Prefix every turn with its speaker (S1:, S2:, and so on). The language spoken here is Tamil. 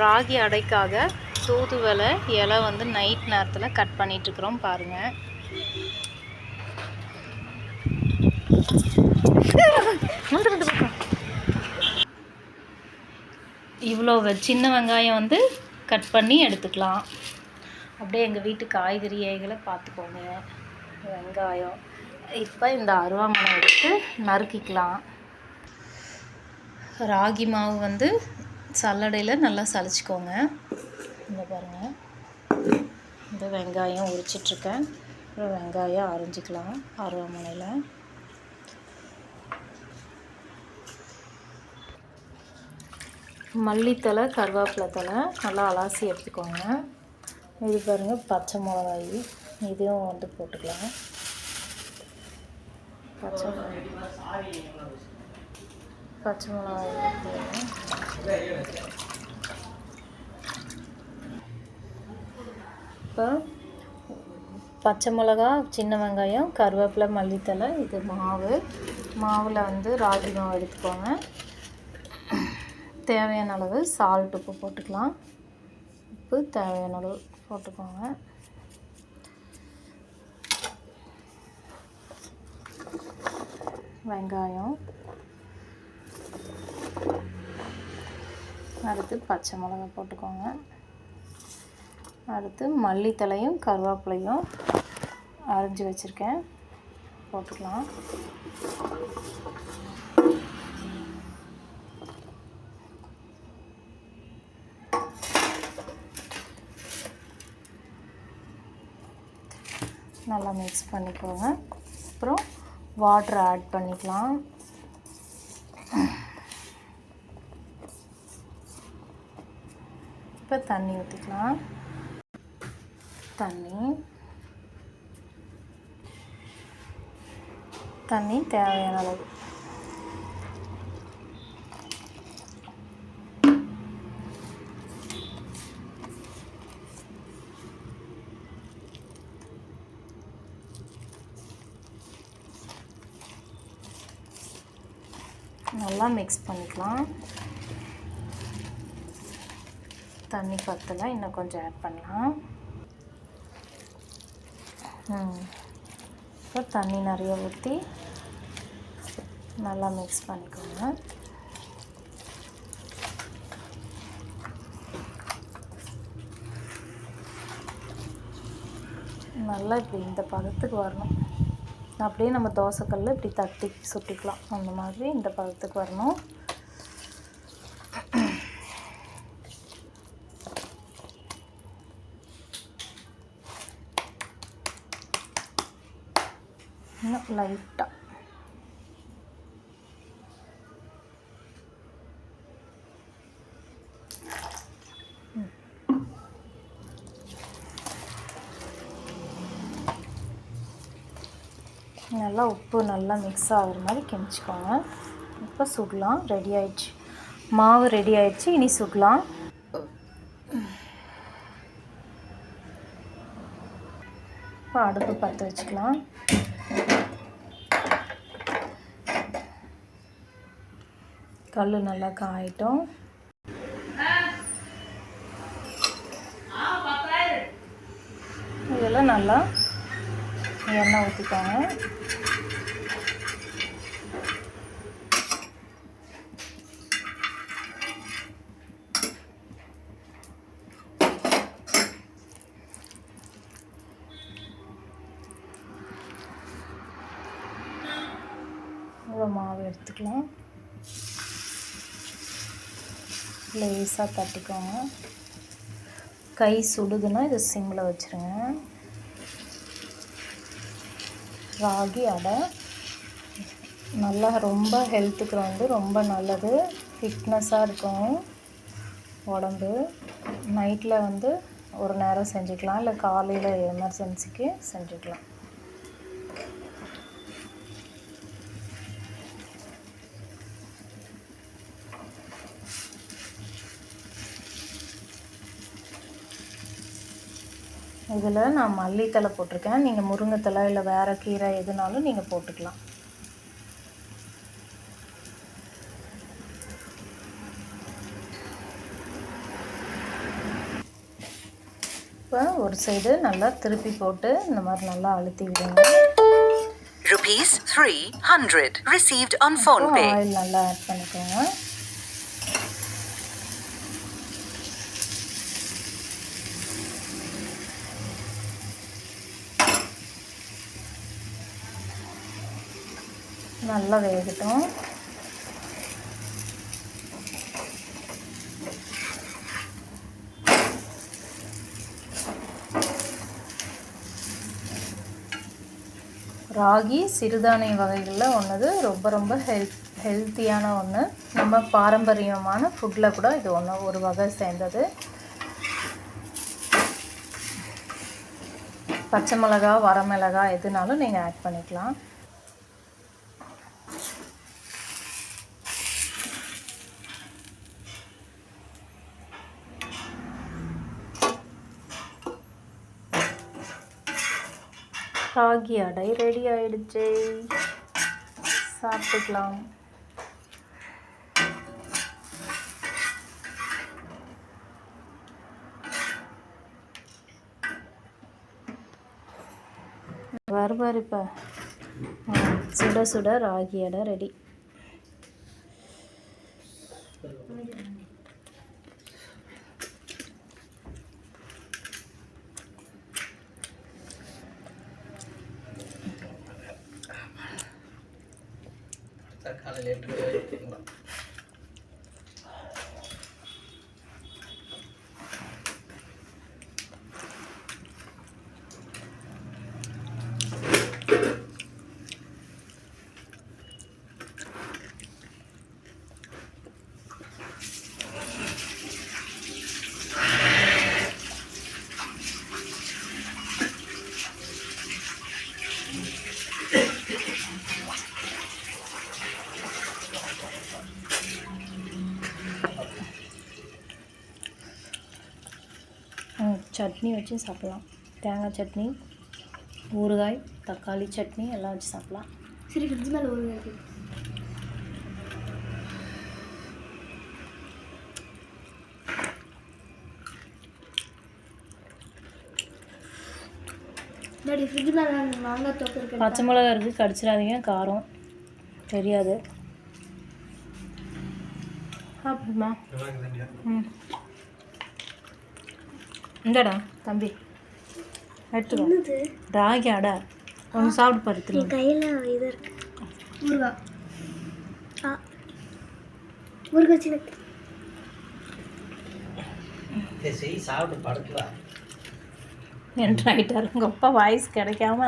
S1: ராகி அடைக்காக தூதுவளை இலை வந்து நைட் நேரத்தில் கட் பண்ணிகிட்ருக்குறோம் பாருங்கள் இவ்வளோ சின்ன வெங்காயம் வந்து கட் பண்ணி எடுத்துக்கலாம். அப்படியே எங்கள் வீட்டு காய்கறிகளை பார்த்துக்கோங்க. வெங்காயம். இப்போ இந்த அருவாமனை எடுத்து நறுக்கிக்கலாம். ராகி மாவு வந்து சல்லடையில் நல்லா சளிச்சிக்கோங்க. இந்த பாருங்கள் இந்த வெங்காயம் உரிச்சிட்ருக்கேன். அப்புறம் வெங்காயம் அரிஞ்சிக்கலாம் அருவாமனையில் மல்லித்தலை கருவேப்பிலை தலை நல்லா அலாசி எடுத்துக்கோங்க. இது பாருங்கள் பச்சை மிளகாய். இதையும் வந்து போட்டுக்கலாம். பச்சை மிளகாய். பச்சை மிளகாய் இப்போ பச்சை மிளகா சின்ன வெங்காயம் கருவேப்பிலை மல்லித்தலை இது மாவு. மாவில் வந்து ராகி மாவு எடுத்துக்கோங்க. தேவையான அளவு சால்ட் உப்பு போட்டுக்கலாம். உப்பு தேவையான அளவு போட்டுக்கோங்க. வெங்காயம். அடுத்து பச்சை மிளகா போட்டுக்கோங்க. அடுத்து மல்லித்தலையும் கருவேப்பிலையும் அரைஞ்சி வச்சுருக்கேன். போட்டுக்கலாம். நல்லா மிக்ஸ் பண்ணிக்கோங்க. அப்புறம் வாட்டர் ஆட் பண்ணிக்கலாம். இப்போ தண்ணி ஊற்றிக்கலாம். தண்ணி. தண்ணி தேவையான அளவு. நல்லா மிக்ஸ் பண்ணிக்கலாம். தண்ணி பத்தலை இன்னும் கொஞ்சம் ஆட் பண்ணலாம். இப்போ தண்ணி நிறைய ஊற்றி நல்லா மிக்ஸ் பண்ணிக்கோங்க. நல்லா இப்படி இந்த பதத்துக்கு வரணும். அப்படியே நம்ம தோசைக்கல்லில் இப்படி தட்டி சுட்டிக்கலாம். அந்த மாதிரி இந்த பதத்துக்கு வரணும். இன்னும் லைட்டாக நல்லா உப்பு நல்லா மிக்ஸ் ஆகிற மாதிரி கிண்டிச்சிக்கோங்க இப்போ சுடலாம் ரெடி ஆயிடுச்சு. மாவு ரெடி ஆயிடுச்சு இனி சுடலாம். இப்போ அடுப்பு பற்ற வச்சுக்கலாம். கல் நல்லா காயிட்டும். இதெல்லாம் நல்லா எண்ணெய் ஊற்றிக்கோங்க மாவு எடுத்துக்கலாம். லேசாக தட்டிக்கோங்க. கை சுடுதுன்னா இதை சிம்மில் வச்சுருங்க. ராகி அடை. நல்லா ரொம்ப ஹெல்த்துக்கு வந்து ரொம்ப நல்லது. ஃபிட்னஸாக இருக்கும் உடம்பு. நைட்டில் வந்து ஒரு நேரம் செஞ்சுக்கலாம். இல்லை காலையில் எமர்ஜென்சிக்கு செஞ்சுக்கலாம். இதில் நான் மல்லித்தலை போட்டிருக்கேன். நீங்கள் முருங்கைத்தலை இல்லை வேறு கீரை எதுனாலும் நீங்கள் போட்டுக்கலாம். இப்போ ஒரு சைடு நல்லா திருப்பி போட்டு இந்த மாதிரி நல்லா அழுத்தி விடுங்க.
S2: Rupees three hundred received on PhonePe
S1: oil நல்லா ஆட் பண்ணிக்கோங்க. நல்லா வேகட்டும். ராகி சிறுதானிய வகைகளில் ஒன்று ரொம்ப ரொம்ப ஹெல்த் ஹெல்த்தியான ஒன்று நம்ம பாரம்பரியமான ஃபுட்டில் கூட இது ஒன்று ஒரு வகை சேர்ந்தது. பச்சை மிளகா வரமிளகா எதுனாலும் நீங்கள் ஆட் பண்ணிக்கலாம். ராகி அடை ரெடி ஆயிடுச்சு. சாப்பிட்டுக்கலாம். வருவார் இப்போ சுட சுட ராகி அடை ரெடி
S3: காலையில் எட்டு
S1: சட்னி வச்சு சாப்பிட்லாம். தேங்காய் சட்னி ஊறுகாய் தக்காளி சட்னி எல்லாம் வச்சு சாப்பிட்லாம்.
S4: சரி ஃப்ரிட்ஜ் மேலே இருக்கு.
S1: பச்சை மிளகா இருக்குது கடிச்சிடாதீங்க காரம் தெரியாது. அப்படிமா ம். இந்தடா தம்பி. எடுத்துக்கோ. ராகி அடை. ஒன்று சாப்பிட்டு பாரு திரும்ப.
S4: கையில் இது இருக்கு. ஆ. ஊறுகாய் சின்ன.
S3: சாப்பிட்டு படுக்கலாம்
S1: என்ட்ராயிட்டார் உங்கள் அப்பா வாய்ஸ் கிடைக்காம.